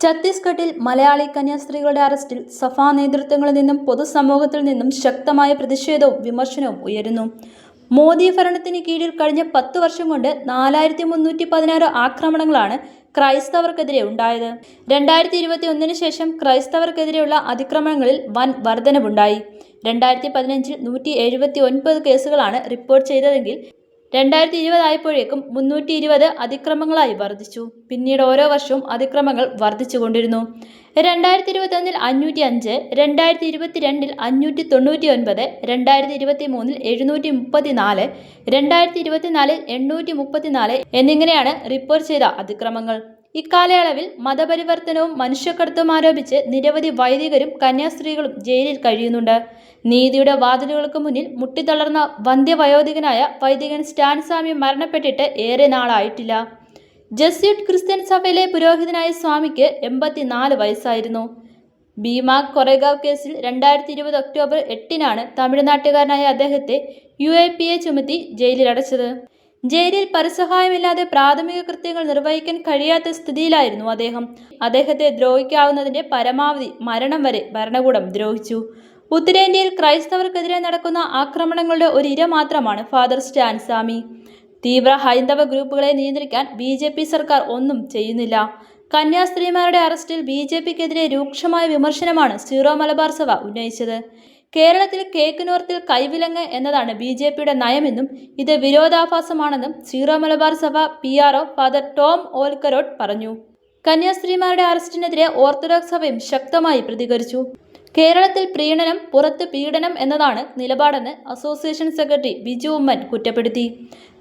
ഛത്തീസ്ഗഡിൽ മലയാളി കന്യാസ്ത്രീകളുടെ അറസ്റ്റിൽ സഫാ നേതൃത്വങ്ങളിൽ നിന്നും പൊതുസമൂഹത്തിൽ നിന്നും ശക്തമായ പ്രതിഷേധവും വിമർശനവും ഉയരുന്നു. മോദി ഭരണത്തിന് കീഴിൽ കഴിഞ്ഞ പത്ത് വർഷം കൊണ്ട് നാലായിരത്തി മുന്നൂറ്റി പതിനാറ് ആക്രമണങ്ങളാണ് ക്രൈസ്തവർക്കെതിരെ ഉണ്ടായത്. രണ്ടായിരത്തി ഇരുപത്തി ഒന്നിന് ശേഷം ക്രൈസ്തവർക്കെതിരെയുള്ള അതിക്രമങ്ങളിൽ വൻ വർധനവുണ്ടായി. രണ്ടായിരത്തി പതിനഞ്ചിൽ നൂറ്റി എഴുപത്തി ഒൻപത് കേസുകളാണ് റിപ്പോർട്ട് ചെയ്തതെങ്കിൽ രണ്ടായിരത്തി ഇരുപതായപ്പോഴേക്കും മുന്നൂറ്റി ഇരുപത് അതിക്രമങ്ങളായി വർദ്ധിച്ചു. പിന്നീട് ഓരോ വർഷവും അതിക്രമങ്ങൾ വർദ്ധിച്ചുകൊണ്ടിരുന്നു. രണ്ടായിരത്തി ഇരുപത്തി ഒന്നിൽ അഞ്ഞൂറ്റി അഞ്ച് രണ്ടായിരത്തി ഇരുപത്തിരണ്ടിൽ അഞ്ഞൂറ്റി തൊണ്ണൂറ്റി ഒൻപത് രണ്ടായിരത്തി ഇരുപത്തി മൂന്നിൽ എഴുന്നൂറ്റി മുപ്പത്തി നാല് രണ്ടായിരത്തി ഇരുപത്തിനാലിൽ എണ്ണൂറ്റി മുപ്പത്തിനാല് എന്നിങ്ങനെയാണ് റിപ്പോർട്ട് ചെയ്ത അതിക്രമങ്ങൾ. ഇക്കാലയളവിൽ മതപരിവർത്തനവും മനുഷ്യക്കടത്തും ആരോപിച്ച് നിരവധി വൈദികരും കന്യാസ്ത്രീകളും ജയിലിൽ കഴിയുന്നുണ്ട്. നീതിയുടെ വാതിലുകൾക്ക് മുന്നിൽ മുട്ടിത്തളർന്ന വന്ധ്യവയോധികനായ വൈദികൻ സ്റ്റാൻസ്വാമി മരണപ്പെട്ടിട്ട് ഏറെ നാളായിട്ടില്ല. ജസ്യൂട്ട് ക്രിസ്ത്യൻ സഭയിലെ പുരോഹിതനായ സ്വാമിക്ക് എൺപത്തിനാല് വയസ്സായിരുന്നു. ഭീമ കൊറേഗാവ് കേസിൽ രണ്ടായിരത്തി ഇരുപത് ഒക്ടോബർ എട്ടിനാണ് തമിഴ്നാട്ടുകാരനായ അദ്ദേഹത്തെ യു എ പി എ ചുമത്തി ജയിലിലടച്ചത്. ജയിലിൽ പരസഹായമില്ലാതെ പ്രാഥമിക കൃത്യങ്ങൾ നിർവഹിക്കാൻ കഴിയാത്ത സ്ഥിതിയിലായിരുന്നു അദ്ദേഹം. അദ്ദേഹത്തെ ദ്രോഹിക്കാവുന്നതിന്റെ പരമാവധി മരണം വരെ ഭരണകൂടം ദ്രോഹിച്ചു. ഉത്തരേന്ത്യയിൽ ക്രൈസ്തവർക്കെതിരെ നടക്കുന്ന ആക്രമണങ്ങളുടെ ഒരു ഇര മാത്രമാണ് ഫാദർ സ്റ്റാൻസാമി. തീവ്ര ഹൈന്ദവ ഗ്രൂപ്പുകളെ നിയന്ത്രിക്കാൻ ബി ജെ പി സർക്കാർ ഒന്നും ചെയ്യുന്നില്ല. കന്യാസ്ത്രീമാരുടെ അറസ്റ്റിൽ ബി ജെ പിക്കെതിരെ രൂക്ഷമായ വിമർശനമാണ് സീറോ മലബാർ സഭ ഉന്നയിച്ചത്. കേരളത്തിൽ കേക്ക് നോർത്തിൽ കൈവിലങ്ങ് എന്നതാണ് ബി ജെ പിയുടെ നയമെന്നും ഇത് വിരോധാഭാസമാണെന്നും സീറോ മലബാർ സഭ P R O father Tom Olakkarot പറഞ്ഞു. കന്യാസ്ത്രീമാരുടെ അറസ്റ്റിനെതിരെ ഓർത്തഡോക്സ് സഭയും ശക്തമായി പ്രതികരിച്ചു. കേരളത്തിൽ പ്രീണനം പുറത്ത് പീഡനം എന്നതാണ് നിലപാടെന്ന് അസോസിയേഷൻ സെക്രട്ടറി ബിജു ഉമ്മൻ കുറ്റപ്പെടുത്തി.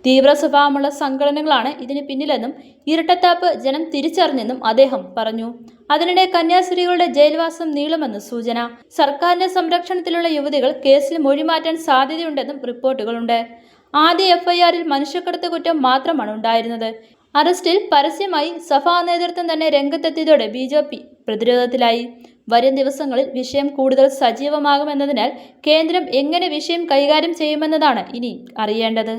തീവ്ര സ്വഭാവമുള്ള സംഘടനകളാണ് ഇതിന് പിന്നിലെന്നും ഇരട്ടത്താപ്പ് ജനം തിരിച്ചറിഞ്ഞെന്നും അദ്ദേഹം പറഞ്ഞു. അതിനിടെ കന്യാസ്ത്രീകളുടെ ജയിൽവാസം നീളുമെന്ന് സൂചന. സർക്കാരിന്റെ സംരക്ഷണത്തിലുള്ള യുവതികൾ കേസിൽ മൊഴിമാറ്റാൻ സാധ്യതയുണ്ടെന്നും റിപ്പോർട്ടുകളുണ്ട്. ആദ്യ എഫ്ഐആറിൽ മനുഷ്യക്കടത്ത് കുറ്റം മാത്രമാണ് ഉണ്ടായിരുന്നത്. അറസ്റ്റിൽ പരസ്യമായി സഭാ നേതൃത്വം തന്നെ രംഗത്തെത്തിയതോടെ ബി പ്രതിരോധത്തിലായി. വരും ദിവസങ്ങളിൽ വിഷയം കൂടുതൽ സജീവമാകുമെന്നതിനാൽ കേന്ദ്രം എങ്ങനെ വിഷയം കൈകാര്യം ചെയ്യുമെന്നതാണ് ഇനി അറിയേണ്ടത്.